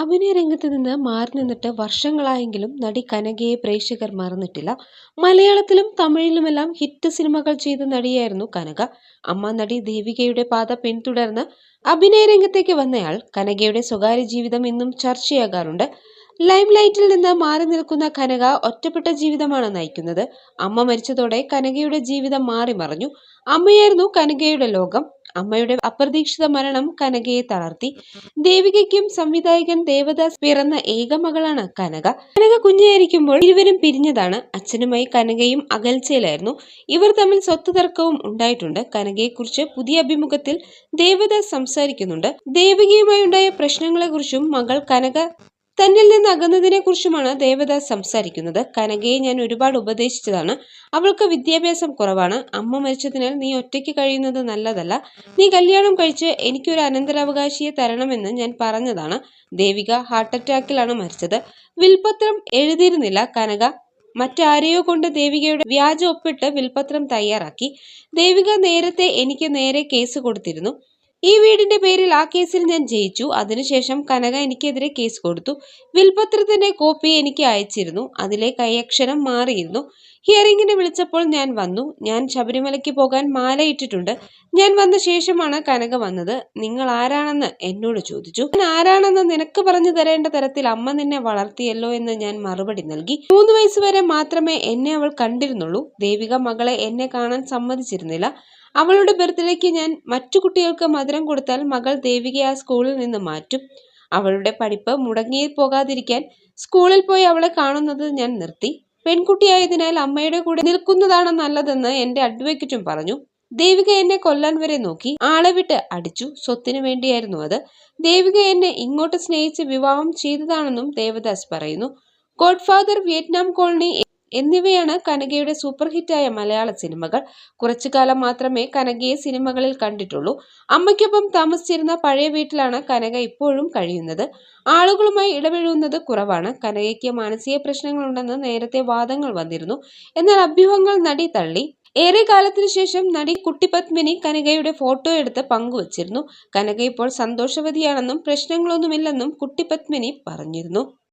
അഭിനയ രംഗത്ത് നിന്ന് മാറി നിന്നിട്ട് വർഷങ്ങളായെങ്കിലും നടി കനകയെ പ്രേക്ഷകർ മറന്നിട്ടില്ല. മലയാളത്തിലും തമിഴിലുമെല്ലാം ഹിറ്റ് സിനിമകൾ ചെയ്ത നടിയായിരുന്നു കനക. അമ്മ നടി ദേവികയുടെ പാത പിന്തുടർന്ന് അഭിനയ രംഗത്തേക്ക് വന്നയാൾ കനകയുടെ സ്വകാര്യ ജീവിതം ഇന്നും ചർച്ചയാകാറുണ്ട്. ലൈം ലൈറ്റിൽ നിന്ന് മാറി നിൽക്കുന്ന കനക ഒറ്റപ്പെട്ട ജീവിതമാണ് നയിക്കുന്നത്. അമ്മ മരിച്ചതോടെ കനകയുടെ ജീവിതം മാറി മറിഞ്ഞു. അമ്മയായിരുന്നു കനകയുടെ ലോകം. അമ്മയുടെ അപ്രതീക്ഷിത മരണം കനകയെ തളർത്തി. ദേവികയ്ക്കും സംവിധായകൻ ദേവദാസ് പിറന്ന ഏക മകളാണ് കനക. കനക കുഞ്ഞായിരിക്കുമ്പോൾ ഇരുവരും പിരിഞ്ഞതാണ്. അച്ഛനുമായി കനകയും അകൽച്ചയിലായിരുന്നു. ഇവർ തമ്മിൽ സ്വത്ത് തർക്കവും ഉണ്ടായിട്ടുണ്ട്. കനകയെക്കുറിച്ച് പുതിയ അഭിമുഖത്തിൽ ദേവദാസ് സംസാരിക്കുന്നുണ്ട്. ദേവികയുമായി ഉണ്ടായ പ്രശ്നങ്ങളെക്കുറിച്ചും മകൾ കനക തന്നിൽ നിന്ന് അകന്നതിനെ കുറിച്ചുമാണ് ദേവദാസ് സംസാരിക്കുന്നത്. കനകയെ ഞാൻ ഒരുപാട് ഉപദേശിച്ചതാണ്. അവൾക്ക് വിദ്യാഭ്യാസം കുറവാണ്. അമ്മ മരിച്ചതിനാൽ നീ ഒറ്റയ്ക്ക് കഴിയുന്നത് നല്ലതല്ല. നീ കല്യാണം കഴിച്ച് എനിക്കൊരു അനന്തരാവകാശിയെ തരണമെന്ന് ഞാൻ പറഞ്ഞതാണ്. ദേവിക ഹാർട്ട് അറ്റാക്കിലാണ് മരിച്ചത്. വിൽപത്രം എഴുതിയിരുന്നില്ല കനക. മറ്റാരെയോ കൊണ്ട് ദേവികയുടെ വ്യാജ ഒപ്പിട്ട് വിൽപത്രം തയ്യാറാക്കി. ദേവിക നേരത്തെ എനിക്ക് നേരെ കേസ് കൊടുത്തിരുന്നു. ഈ വീടിന്റെ പേരിൽ ആ കേസിൽ ഞാൻ ജയിച്ചു. അതിനുശേഷം കനക എനിക്കെതിരെ കേസ് കൊടുത്തു. വിൽപത്രത്തിന്റെ കോപ്പി എനിക്ക് അയച്ചിരുന്നു. അതിലെ കൈയക്ഷരം മാറിയിരുന്നു. ഹിയറിംഗിന് വിളിച്ചപ്പോൾ ഞാൻ വന്നു. ഞാൻ ശബരിമലയ്ക്ക് പോകാൻ മാലയിട്ടിട്ടുണ്ട്. ഞാൻ വന്ന ശേഷമാണ് കനക വന്നത്. നിങ്ങൾ ആരാണെന്ന് എന്നോട് ചോദിച്ചു. ഞാൻ ആരാണെന്ന് നിനക്ക് പറഞ്ഞു തരേണ്ട തരത്തിൽ അമ്മ നിന്നെ വളർത്തിയല്ലോ എന്ന് ഞാൻ മറുപടി നൽകി. മൂന്ന് വയസ്സുവരെ മാത്രമേ എന്നെ അവൾ കണ്ടിരുന്നുള്ളൂ. ദേവിക മകളെ എന്നെ കാണാൻ സമ്മതിച്ചിരുന്നില്ല. അവളുടെ ബർത്ത്ഡേക്ക് ഞാൻ മറ്റു കുട്ടികൾക്ക് മധുരം കൊടുത്താൽ മകൾ ദേവികയെ ആ സ്കൂളിൽ നിന്ന് മാറ്റും. അവളുടെ പഠിപ്പ് മുടങ്ങി പോകാതിരിക്കാൻ സ്കൂളിൽ പോയി അവളെ കാണുന്നത് ഞാൻ നിർത്തി. പെൺകുട്ടിയായതിനാൽ അമ്മയുടെ കൂടെ നിൽക്കുന്നതാണ് നല്ലതെന്ന് എന്റെ അഡ്വക്കറ്റും പറഞ്ഞു. ദേവിക എന്നെ കൊല്ലാൻ വരെ നോക്കി. ആളെ വിട്ട് അടിച്ചു. സ്വത്തിനു വേണ്ടിയായിരുന്നു അത്. ദേവിക എന്നെ ഇങ്ങോട്ട് സ്നേഹിച്ച് വിവാഹം ചെയ്തതാണെന്നും ദേവദാസ് പറയുന്നു. ഗോഡ്ഫാദർ വിയറ്റ്നാം കോളനി എന്നിവയാണ് കനകയുടെ സൂപ്പർ ഹിറ്റായ മലയാള സിനിമകൾ. കുറച്ചു കാലം മാത്രമേ കനകയെ സിനിമകളിൽ കണ്ടിട്ടുള്ളൂ. അമ്മയ്ക്കൊപ്പം താമസിച്ചിരുന്ന പഴയ വീട്ടിലാണ് കനക ഇപ്പോഴും കഴിയുന്നത്. ആളുകളുമായി ഇടപഴകുന്നത് കുറവാണ്. കനകയ്ക്ക് മാനസിക പ്രശ്നങ്ങളുണ്ടെന്ന് നേരത്തെ വാദങ്ങൾ വന്നിരുന്നു. എന്നാൽ അഭ്യൂഹങ്ങൾ നടി തള്ളി. ഏറെ കാലത്തിനു ശേഷം നടി കുട്ടിപത്മിനി കനകയുടെ ഫോട്ടോ എടുത്ത് പങ്കുവച്ചിരുന്നു. കനക ഇപ്പോൾ സന്തോഷവതിയാണെന്നും പ്രശ്നങ്ങളൊന്നുമില്ലെന്നും കുട്ടിപത്മിനി പറഞ്ഞിരുന്നു.